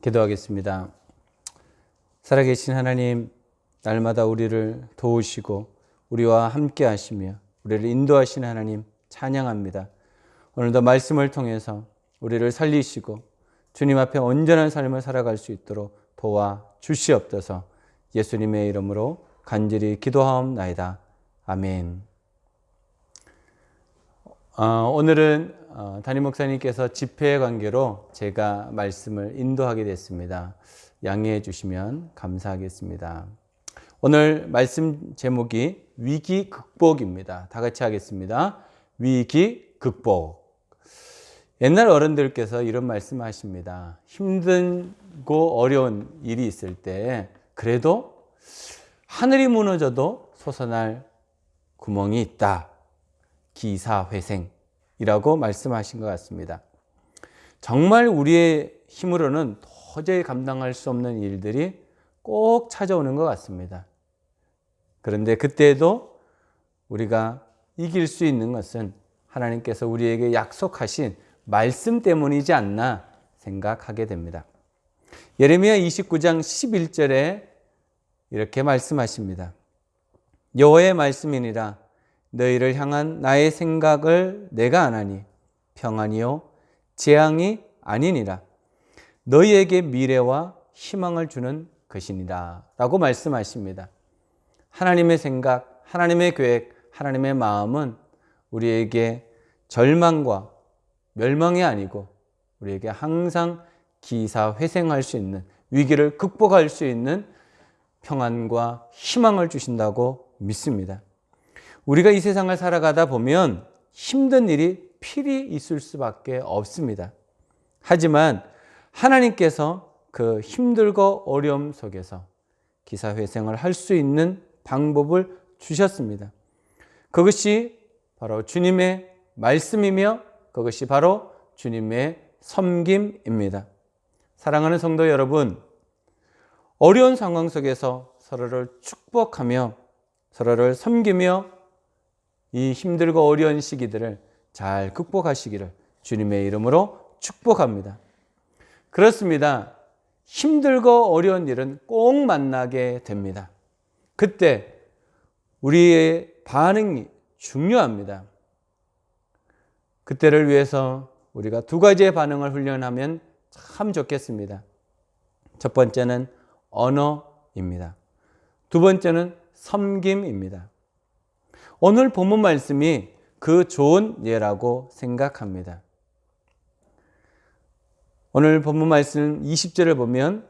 기도하겠습니다. 살아계신 하나님, 날마다 우리를 도우시고 우리와 함께 하시며 우리를 인도하시는 하나님 찬양합니다. 오늘도 말씀을 통해서 우리를 살리시고 주님 앞에 온전한 삶을 살아갈 수 있도록 도와 주시옵소서 예수님의 이름으로 간절히 기도하옵나이다. 아멘. 어, 오늘은 어, 담임 목사님께서 집회의 관계로 제가 말씀을 인도하게 됐습니다. 양해해 주시면 감사하겠습니다. 오늘 말씀 제목이 위기 극복입니다. 다 같이 하겠습니다. 위기 극복. 옛날 어른들께서 이런 말씀 하십니다. 힘든고 어려운 일이 있을 때 그래도 하늘이 무너져도 솟아날 구멍이 있다. 기사회생이라고 말씀하신 것 같습니다. 정말 우리의 힘으로는 도저히 감당할 수 없는 일들이 꼭 찾아오는 것 같습니다. 그런데 그때도 우리가 이길 수 있는 것은 하나님께서 우리에게 약속하신 말씀 때문이지 않나 생각하게 됩니다. 예레미야 29장 11절에 이렇게 말씀하십니다. 여호와의 말씀이니라 너희를 향한 나의 생각을 내가 아나니 평안이요 재앙이 아니니라 너희에게 미래와 희망을 주는 것이니라 라고 말씀하십니다. 하나님의 생각, 하나님의 계획, 하나님의 마음은 우리에게 절망과 멸망이 아니고 우리에게 항상 기사회생할 수 있는 위기를 극복할 수 있는 평안과 희망을 주신다고 믿습니다. 우리가 이 세상을 살아가다 보면 힘든 일이 필히 있을 수밖에 없습니다. 하지만 하나님께서 그 힘들고 어려움 속에서 기사회생을 할 수 있는 방법을 주셨습니다. 그것이 바로 주님의 말씀이며 그것이 바로 주님의 섬김입니다. 사랑하는 성도 여러분, 어려운 상황 속에서 서로를 축복하며 서로를 섬기며 이 힘들고 어려운 시기들을 잘 극복하시기를 주님의 이름으로 축복합니다. 그렇습니다. 힘들고 어려운 일은 꼭 만나게 됩니다. 그때 우리의 반응이 중요합니다. 그때를 위해서 우리가 두 가지의 반응을 훈련하면 참 좋겠습니다. 첫 번째는 언어입니다. 두 번째는 섬김입니다. 오늘 본문 말씀이 그 좋은 예라고 생각합니다. 오늘 본문 말씀 20절을 보면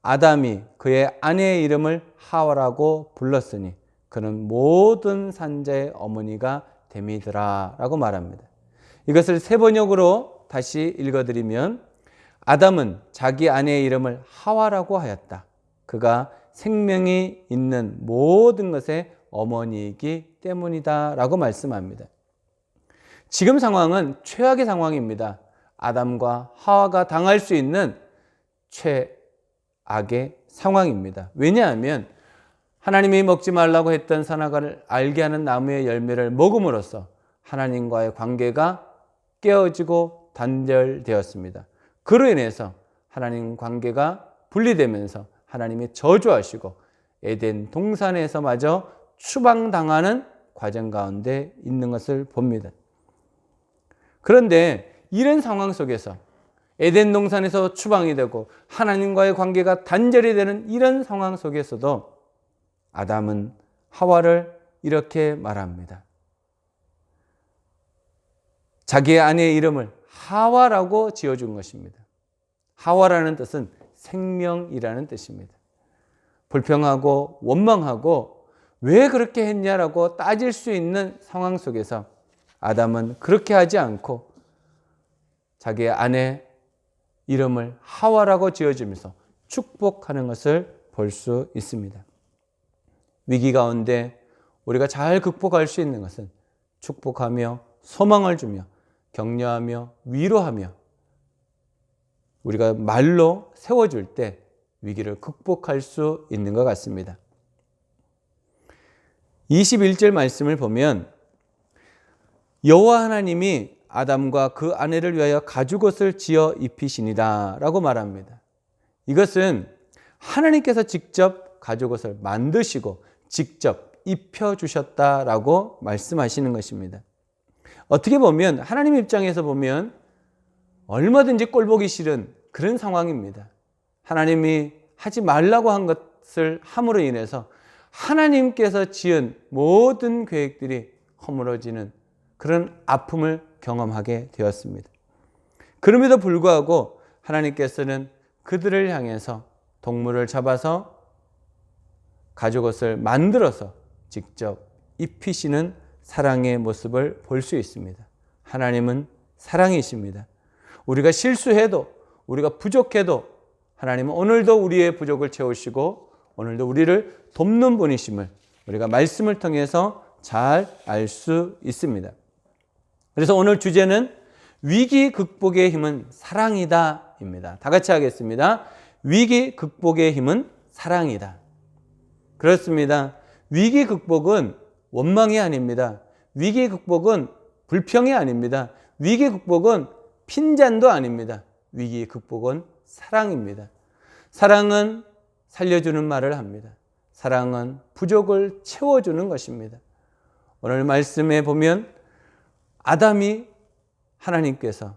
아담이 그의 아내의 이름을 하와라고 불렀으니 그는 모든 산자의 어머니가 됨이더라 라고 말합니다. 이것을 세 번역으로 다시 읽어드리면 아담은 자기 아내의 이름을 하와라고 하였다. 그가 생명이 있는 모든 것의 어머니이기 때문이다 라고 말씀합니다. 지금 상황은 최악의 상황입니다. 아담과 하와가 당할 수 있는 최악의 상황입니다. 왜냐하면 하나님이 먹지 말라고 했던 선악과를 알게 하는 나무의 열매를 먹음으로써 하나님과의 관계가 깨어지고 단절되었습니다. 그로 인해서 하나님 관계가 분리되면서 하나님이 저주하시고 에덴 동산에서마저 추방당하는 과정 가운데 있는 것을 봅니다. 그런데 이런 상황 속에서 에덴 동산에서 추방이 되고 하나님과의 관계가 단절이 되는 이런 상황 속에서도 아담은 하와를 이렇게 말합니다. 자기의 아내의 이름을 하와라고 지어준 것입니다. 하와라는 뜻은 생명이라는 뜻입니다. 불평하고 원망하고 왜 그렇게 했냐라고 따질 수 있는 상황 속에서 아담은 그렇게 하지 않고 자기의 아내 이름을 하와라고 지어주면서 축복하는 것을 볼 수 있습니다. 위기 가운데 우리가 잘 극복할 수 있는 것은 축복하며 소망을 주며 격려하며 위로하며 우리가 말로 세워줄 때 위기를 극복할 수 있는 것 같습니다. 21절 말씀을 보면 여호와 하나님이 아담과 그 아내를 위하여 가죽옷을 지어 입히시니라 라고 말합니다. 이것은 하나님께서 직접 가죽옷을 만드시고 직접 입혀 주셨다라고 말씀하시는 것입니다. 어떻게 보면 하나님 입장에서 보면 얼마든지 꼴보기 싫은 그런 상황입니다. 하나님이 하지 말라고 한 것을 함으로 인해서 하나님께서 지은 모든 계획들이 허물어지는 그런 아픔을 경험하게 되었습니다. 그럼에도 불구하고 하나님께서는 그들을 향해서 동물을 잡아서 가죽옷을 만들어서 직접 입히시는 사랑의 모습을 볼 수 있습니다. 하나님은 사랑이십니다. 우리가 실수해도 우리가 부족해도 하나님은 오늘도 우리의 부족을 채우시고 오늘도 우리를 돕는 분이심을 우리가 말씀을 통해서 잘 알 수 있습니다. 그래서 오늘 주제는 위기 극복의 힘은 사랑이다 입니다. 다 같이 하겠습니다. 위기 극복의 힘은 사랑이다. 그렇습니다. 위기 극복은 원망이 아닙니다. 위기 극복은 불평이 아닙니다. 위기 극복은 핀잔도 아닙니다. 위기 극복은 사랑입니다. 사랑은 살려주는 말을 합니다. 사랑은 부족을 채워주는 것입니다. 오늘 말씀에 보면 아담이 하나님께서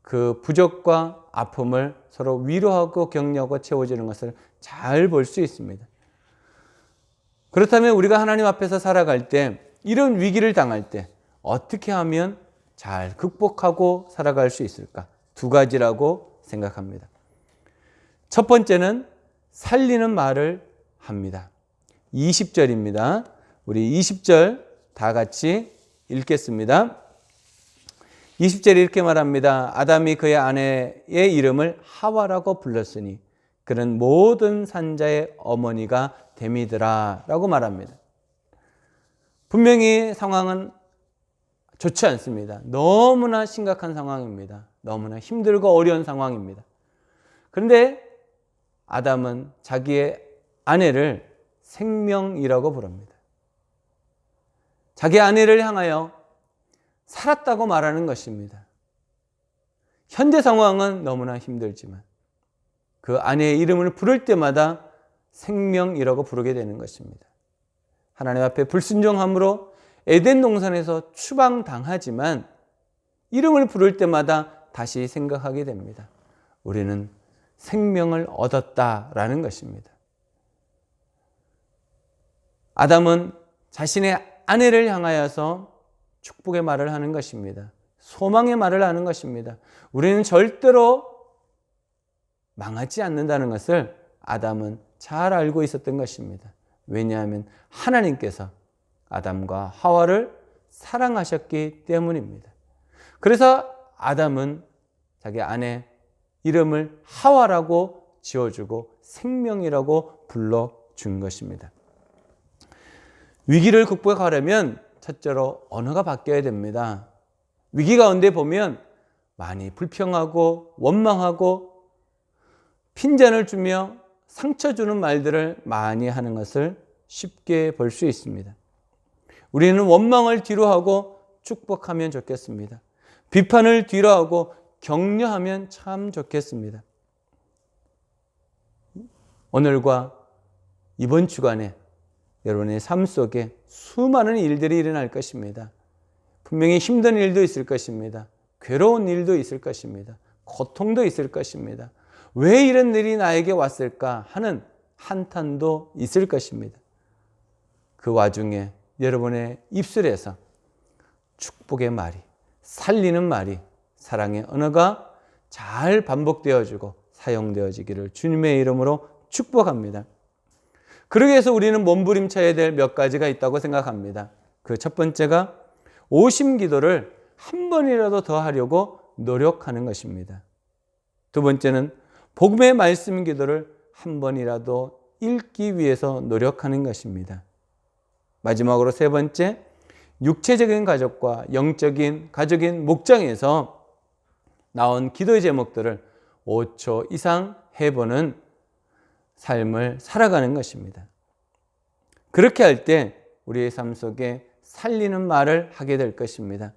그 부족과 아픔을 서로 위로하고 격려하고 채워주는 것을 잘 볼 수 있습니다. 그렇다면 우리가 하나님 앞에서 살아갈 때 이런 위기를 당할 때 어떻게 하면 잘 극복하고 살아갈 수 있을까? 두 가지라고 생각합니다. 첫 번째는 살리는 말을 합니다. 20절입니다. 우리 20절 다 같이 읽겠습니다. 20절에 이렇게 말합니다. 아담이 그의 아내의 이름을 하와라고 불렀으니 그는 모든 산자의 어머니가 됨이더라 라고 말합니다. 분명히 상황은 좋지 않습니다. 너무나 심각한 상황입니다. 너무나 힘들고 어려운 상황입니다. 그런데 아담은 자기의 아내를 생명이라고 부릅니다. 자기 아내를 향하여 살았다고 말하는 것입니다. 현재 상황은 너무나 힘들지만 그 아내의 이름을 부를 때마다 생명이라고 부르게 되는 것입니다. 하나님 앞에 불순종함으로 에덴 동산에서 추방당하지만 이름을 부를 때마다 다시 생각하게 됩니다. 우리는 생명을 얻었다라는 것입니다. 아담은 자신의 아내를 향하여서 축복의 말을 하는 것입니다. 소망의 말을 하는 것입니다. 우리는 절대로 망하지 않는다는 것을 아담은 잘 알고 있었던 것입니다. 왜냐하면 하나님께서 아담과 하와를 사랑하셨기 때문입니다. 그래서 아담은 자기 아내 이름을 하와라고 지어주고 생명이라고 불러준 것입니다. 위기를 극복하려면 첫째로 언어가 바뀌어야 됩니다. 위기 가운데 보면 많이 불평하고 원망하고 핀잔을 주며 상처 주는 말들을 많이 하는 것을 쉽게 볼 수 있습니다. 우리는 원망을 뒤로 하고 축복하면 좋겠습니다. 비판을 뒤로 하고 격려하면 참 좋겠습니다. 오늘과 이번 주간에 여러분의 삶 속에 수많은 일들이 일어날 것입니다. 분명히 힘든 일도 있을 것입니다. 괴로운 일도 있을 것입니다. 고통도 있을 것입니다. 왜 이런 일이 나에게 왔을까 하는 한탄도 있을 것입니다. 그 와중에 여러분의 입술에서 축복의 말이, 살리는 말이, 사랑의 언어가 잘 반복되어지고 사용되어지기를 주님의 이름으로 축복합니다. 그러기 위해서 우리는 몸부림쳐야 될 몇 가지가 있다고 생각합니다. 그 첫 번째가 오심 기도를 한 번이라도 더 하려고 노력하는 것입니다. 두 번째는 복음의 말씀 기도를 한 번이라도 읽기 위해서 노력하는 것입니다. 마지막으로 세 번째, 육체적인 가족과 영적인 가족인 목장에서 나온 기도의 제목들을 5초 이상 해보는 삶을 살아가는 것입니다. 그렇게 할 때 우리의 삶 속에 살리는 말을 하게 될 것입니다.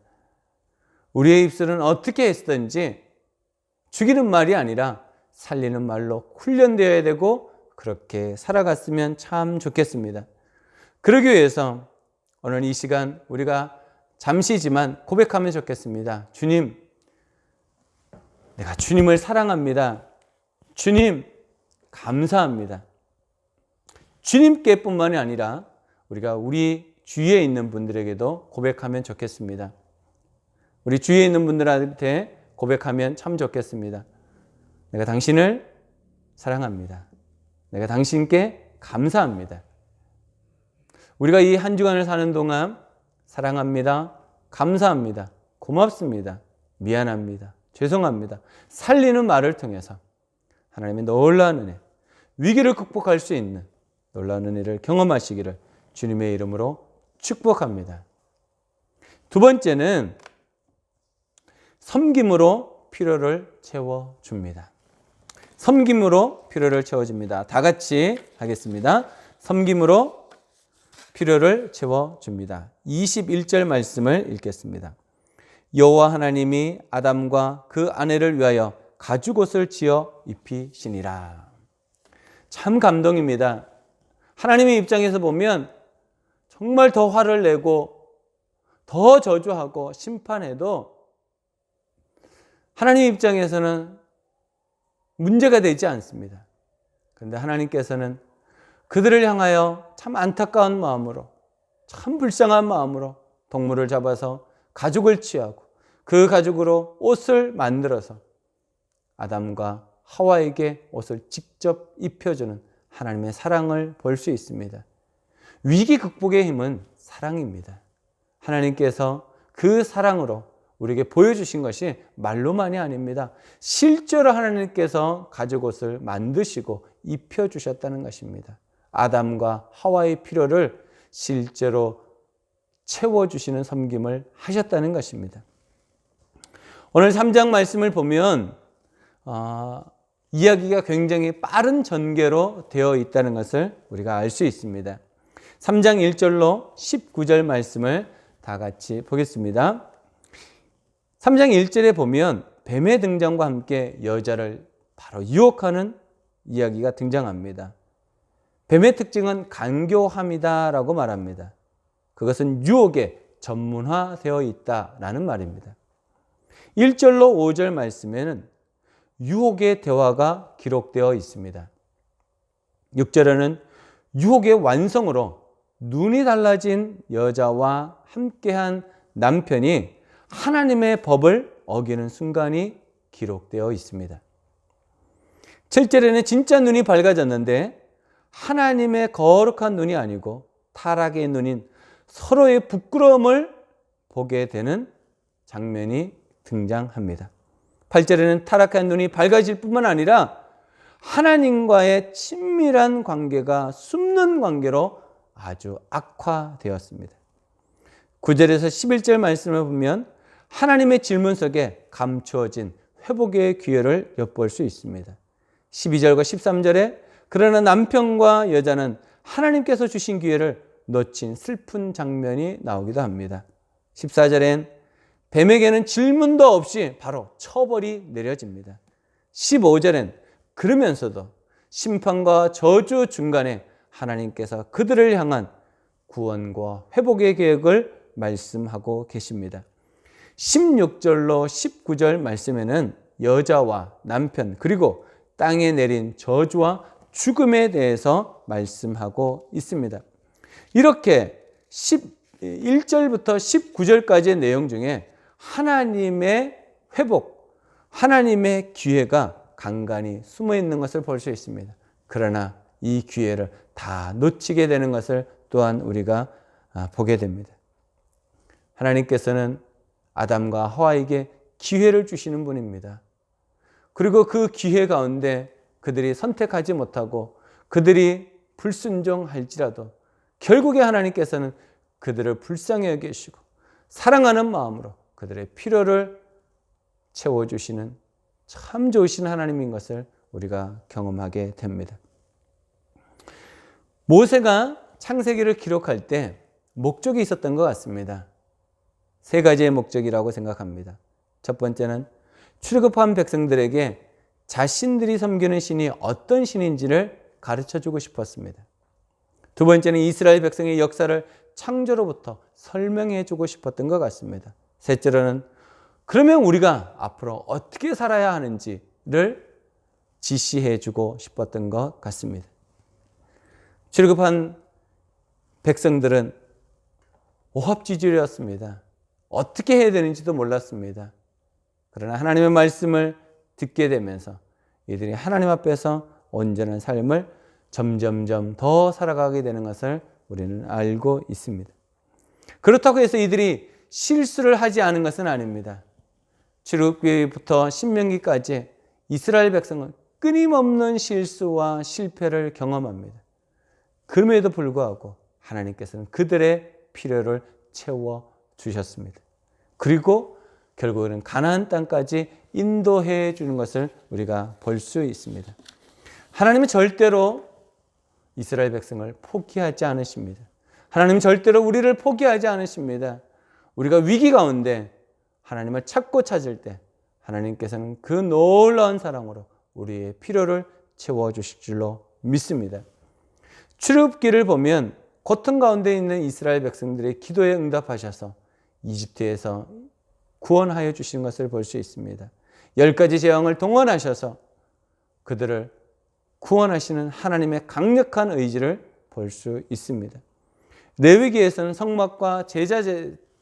우리의 입술은 어떻게 했든지 죽이는 말이 아니라 살리는 말로 훈련되어야 되고 그렇게 살아갔으면 참 좋겠습니다. 그러기 위해서 오늘 이 시간 우리가 잠시지만 고백하면 좋겠습니다. 주님, 내가 주님을 사랑합니다. 주님, 감사합니다. 주님께 뿐만이 아니라 우리가 우리 주위에 있는 분들에게도 고백하면 좋겠습니다. 우리 주위에 있는 분들한테 고백하면 참 좋겠습니다. 내가 당신을 사랑합니다. 내가 당신께 감사합니다. 우리가 이 한 주간을 사는 동안 사랑합니다. 감사합니다. 고맙습니다. 미안합니다. 죄송합니다. 살리는 말을 통해서 하나님의 놀라운 은혜, 위기를 극복할 수 있는 놀라운 은혜를 경험하시기를 주님의 이름으로 축복합니다. 두 번째는 섬김으로 필요를 채워줍니다. 섬김으로 필요를 채워줍니다. 다 같이 하겠습니다. 섬김으로 필요를 채워줍니다. 21절 말씀을 읽겠습니다. 여호와 하나님이 아담과 그 아내를 위하여 가죽옷을 지어 입히시니라. 참 감동입니다. 하나님의 입장에서 보면 정말 더 화를 내고 더 저주하고 심판해도 하나님 입장에서는 문제가 되지 않습니다. 그런데 하나님께서는 그들을 향하여 참 안타까운 마음으로 참 불쌍한 마음으로 동물을 잡아서 가죽을 취하고 그 가죽으로 옷을 만들어서 아담과 하와에게 옷을 직접 입혀주는 하나님의 사랑을 볼 수 있습니다. 위기 극복의 힘은 사랑입니다. 하나님께서 그 사랑으로 우리에게 보여주신 것이 말로만이 아닙니다. 실제로 하나님께서 가죽옷을 만드시고 입혀주셨다는 것입니다. 아담과 하와의 필요를 실제로 채워주시는 섬김을 하셨다는 것입니다. 오늘 3장 말씀을 보면 어, 이야기가 굉장히 빠른 전개로 되어 있다는 것을 우리가 알 수 있습니다. 3장 1절로 19절 말씀을 다 같이 보겠습니다. 3장 1절에 보면 뱀의 등장과 함께 여자를 바로 유혹하는 이야기가 등장합니다. 뱀의 특징은 간교함이다라고 말합니다. 그것은 유혹에 전문화되어 있다라는 말입니다. 1절로 5절 말씀에는 유혹의 대화가 기록되어 있습니다. 6절에는 유혹의 완성으로 눈이 달라진 여자와 함께한 남편이 하나님의 법을 어기는 순간이 기록되어 있습니다. 7절에는 진짜 눈이 밝아졌는데 하나님의 거룩한 눈이 아니고 타락의 눈인 서로의 부끄러움을 보게 되는 장면이 등장합니다. 8절에는 타락한 눈이 밝아질 뿐만 아니라 하나님과의 친밀한 관계가 숨는 관계로 아주 악화되었습니다. 9절에서 11절 말씀을 보면 하나님의 질문 속에 감추어진 회복의 기회를 엿볼 수 있습니다. 12절과 13절에 그러나 남편과 여자는 하나님께서 주신 기회를 놓친 슬픈 장면이 나오기도 합니다. 14절엔 뱀에게는 질문도 없이 바로 처벌이 내려집니다. 15절엔 그러면서도 심판과 저주 중간에 하나님께서 그들을 향한 구원과 회복의 계획을 말씀하고 계십니다. 16절로 19절 말씀에는 여자와 남편 그리고 땅에 내린 저주와 죽음에 대해서 말씀하고 있습니다. 이렇게 11절부터 19절까지의 내용 중에 하나님의 회복, 하나님의 기회가 간간히 숨어 있는 것을 볼 수 있습니다. 그러나 이 기회를 다 놓치게 되는 것을 또한 우리가 아, 보게 됩니다. 하나님께서는 아담과 하와에게 기회를 주시는 분입니다. 그리고 그 기회 가운데 그들이 선택하지 못하고 그들이 불순종할지라도 결국에 하나님께서는 그들을 불쌍히 여기시고 사랑하는 마음으로 그들의 필요를 채워주시는 참 좋으신 하나님인 것을 우리가 경험하게 됩니다. 모세가 창세기를 기록할 때 목적이 있었던 것 같습니다. 세 가지의 목적이라고 생각합니다. 첫 번째는 출급한 백성들에게 자신들이 섬기는 신이 어떤 신인지를 가르쳐 주고 싶었습니다. 두 번째는 이스라엘 백성의 역사를 창조로부터 설명해 주고 싶었던 것 같습니다. 셋째로는 그러면 우리가 앞으로 어떻게 살아야 하는지를 지시해 주고 싶었던 것 같습니다. 출급한 백성들은 오합지졸이었습니다. 어떻게 해야 되는지도 몰랐습니다. 그러나 하나님의 말씀을 듣게 되면서 이들이 하나님 앞에서 온전한 삶을 점점점 더 살아가게 되는 것을 우리는 알고 있습니다. 그렇다고 해서 이들이 실수를 하지 않은 것은 아닙니다. 출애굽기부터 신명기까지 이스라엘 백성은 끊임없는 실수와 실패를 경험합니다. 그럼에도 불구하고 하나님께서는 그들의 필요를 채워 주셨습니다. 그리고 결국은 가나안 땅까지 인도해 주는 것을 우리가 볼 수 있습니다. 하나님은 절대로 이스라엘 백성을 포기하지 않으십니다. 하나님은 절대로 우리를 포기하지 않으십니다. 우리가 위기 가운데 하나님을 찾고 찾을 때 하나님께서는 그 놀라운 사랑으로 우리의 필요를 채워 주실 줄로 믿습니다. 출애굽기를 보면 고통 가운데 있는 이스라엘 백성들의 기도에 응답하셔서 이집트에서 구원하여 주신 것을 볼 수 있습니다. 열 가지 재앙을 동원하셔서 그들을 구원하시는 하나님의 강력한 의지를 볼 수 있습니다. 레위기에서는 성막과 제자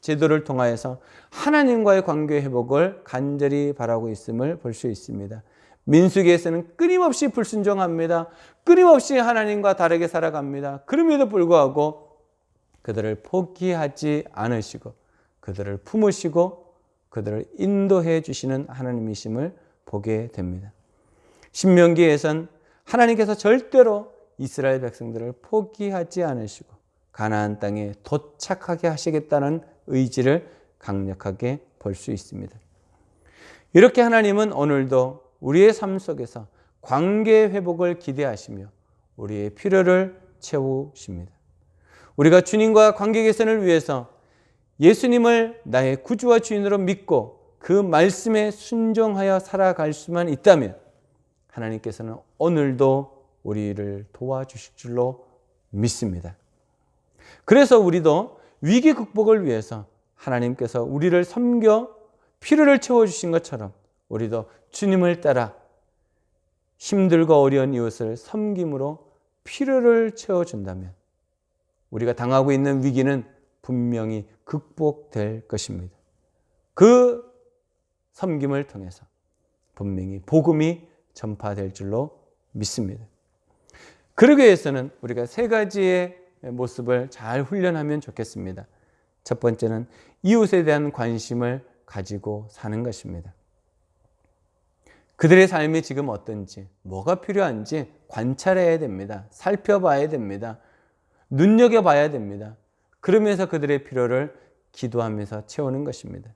제도를 통하여서 하나님과의 관계 회복을 간절히 바라고 있음을 볼 수 있습니다. 민수기에서는 끊임없이 불순종합니다. 끊임없이 하나님과 다르게 살아갑니다. 그럼에도 불구하고 그들을 포기하지 않으시고 그들을 품으시고 그들을 인도해 주시는 하나님이심을 보게 됩니다. 신명기에선 하나님께서 절대로 이스라엘 백성들을 포기하지 않으시고 가나안 땅에 도착하게 하시겠다는 의지를 강력하게 볼 수 있습니다. 이렇게 하나님은 오늘도 우리의 삶 속에서 관계 회복을 기대하시며 우리의 필요를 채우십니다. 우리가 주님과 관계 개선을 위해서 예수님을 나의 구주와 주인으로 믿고 그 말씀에 순종하여 살아갈 수만 있다면 하나님께서는 오늘도 우리를 도와주실 줄로 믿습니다. 그래서 우리도 위기 극복을 위해서 하나님께서 우리를 섬겨 필요를 채워주신 것처럼 우리도 주님을 따라 힘들고 어려운 이웃을 섬김으로 필요를 채워준다면 우리가 당하고 있는 위기는 분명히 극복될 것입니다. 그 섬김을 통해서 분명히 복음이 전파될 줄로 믿습니다. 그러기 위해서는 우리가 세 가지의 모습을 잘 훈련하면 좋겠습니다. 첫 번째는 이웃에 대한 관심을 가지고 사는 것입니다. 그들의 삶이 지금 어떤지, 뭐가 필요한지 관찰해야 됩니다. 살펴봐야 됩니다. 눈여겨봐야 됩니다. 그러면서 그들의 필요를 기도하면서 채우는 것입니다.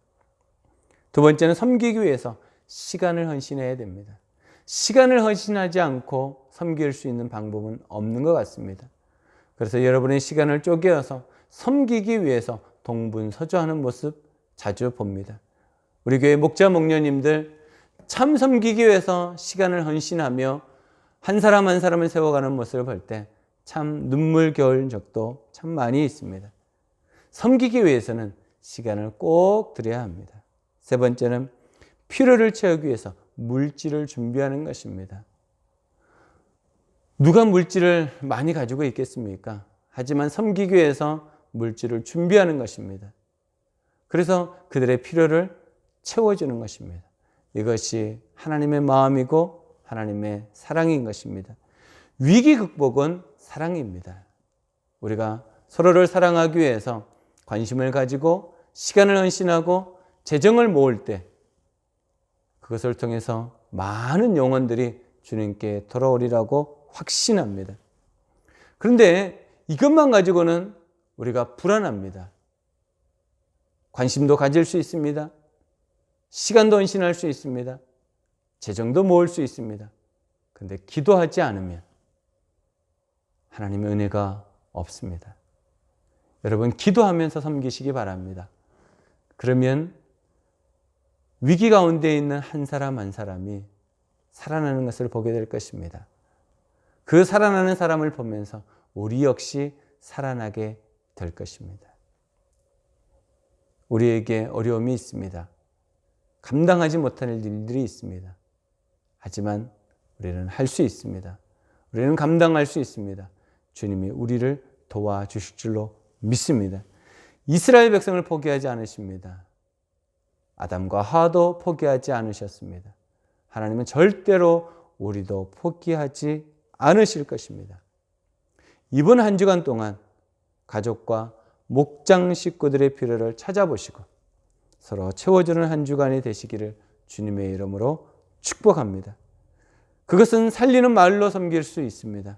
두 번째는 섬기기 위해서 시간을 헌신해야 됩니다. 시간을 헌신하지 않고 섬길 수 있는 방법은 없는 것 같습니다. 그래서 여러분의 시간을 쪼개어서 섬기기 위해서 동분서주하는 모습 자주 봅니다. 우리 교회 목자 목녀님들 참 섬기기 위해서 시간을 헌신하며 한 사람 한 사람을 세워가는 모습을 볼 때 참 눈물겨울 적도 참 많이 있습니다. 섬기기 위해서는 시간을 꼭 드려야 합니다. 세 번째는 필요를 채우기 위해서 물질을 준비하는 것입니다. 누가 물질을 많이 가지고 있겠습니까? 하지만 섬기기 위해서 물질을 준비하는 것입니다. 그래서 그들의 필요를 채워주는 것입니다. 이것이 하나님의 마음이고 하나님의 사랑인 것입니다. 위기 극복은 사랑입니다. 우리가 서로를 사랑하기 위해서 관심을 가지고 시간을 헌신하고 재정을 모을 때 그것을 통해서 많은 영혼들이 주님께 돌아오리라고 확신합니다. 그런데 이것만 가지고는 우리가 불안합니다. 관심도 가질 수 있습니다. 시간도 헌신할 수 있습니다. 재정도 모을 수 있습니다. 근데 기도하지 않으면 하나님의 은혜가 없습니다. 여러분, 기도하면서 섬기시기 바랍니다. 그러면 위기 가운데 있는 한 사람 한 사람이 살아나는 것을 보게 될 것입니다. 그 살아나는 사람을 보면서 우리 역시 살아나게 될 것입니다. 우리에게 어려움이 있습니다. 감당하지 못할 일들이 있습니다. 하지만 우리는 할 수 있습니다. 우리는 감당할 수 있습니다. 주님이 우리를 도와주실 줄로 믿습니다. 이스라엘 백성을 포기하지 않으십니다. 아담과 하도 포기하지 않으셨습니다. 하나님은 절대로 우리도 포기하지 않으실 것입니다. 이번 한 주간 동안 가족과 목장 식구들의 필요를 찾아보시고 서로 채워주는 한 주간이 되시기를 주님의 이름으로 축복합니다. 그것은 살리는 말로 섬길 수 있습니다.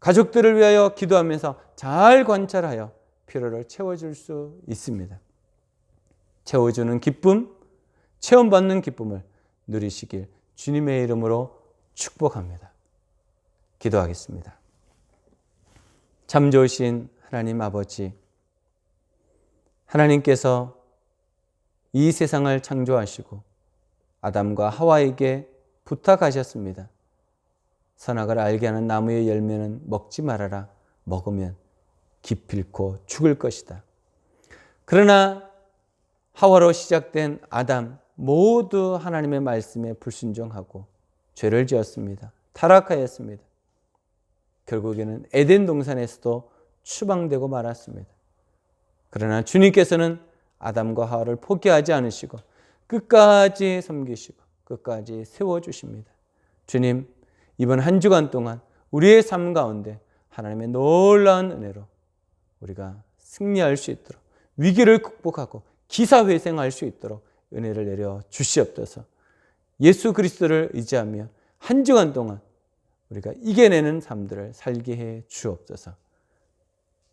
가족들을 위하여 기도하면서 잘 관찰하여 필요를 채워줄 수 있습니다. 채워주는 기쁨, 체험받는 기쁨을 누리시길 주님의 이름으로 축복합니다. 기도하겠습니다. 참 좋으신 하나님 아버지, 하나님께서 이 세상을 창조하시고 아담과 하와에게 부탁하셨습니다. 선악을 알게 하는 나무의 열매는 먹지 말아라. 먹으면 기필코 죽을 것이다. 그러나 하와로 시작된 아담 모두 하나님의 말씀에 불순종하고 죄를 지었습니다. 타락하였습니다. 결국에는 에덴 동산에서도 추방되고 말았습니다. 그러나 주님께서는 아담과 하와를 포기하지 않으시고 끝까지 섬기시고 끝까지 세워주십니다. 주님, 이번 한 주간 동안 우리의 삶 가운데 하나님의 놀라운 은혜로 우리가 승리할 수 있도록 위기를 극복하고 기사회생할 수 있도록 은혜를 내려 주시옵소서. 예수 그리스도를 의지하며 한 주간 동안 우리가 이겨내는 삶들을 살게 해 주옵소서.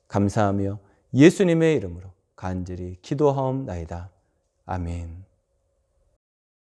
감사하며 예수님의 이름으로 간절히 기도하옵나이다. 아멘.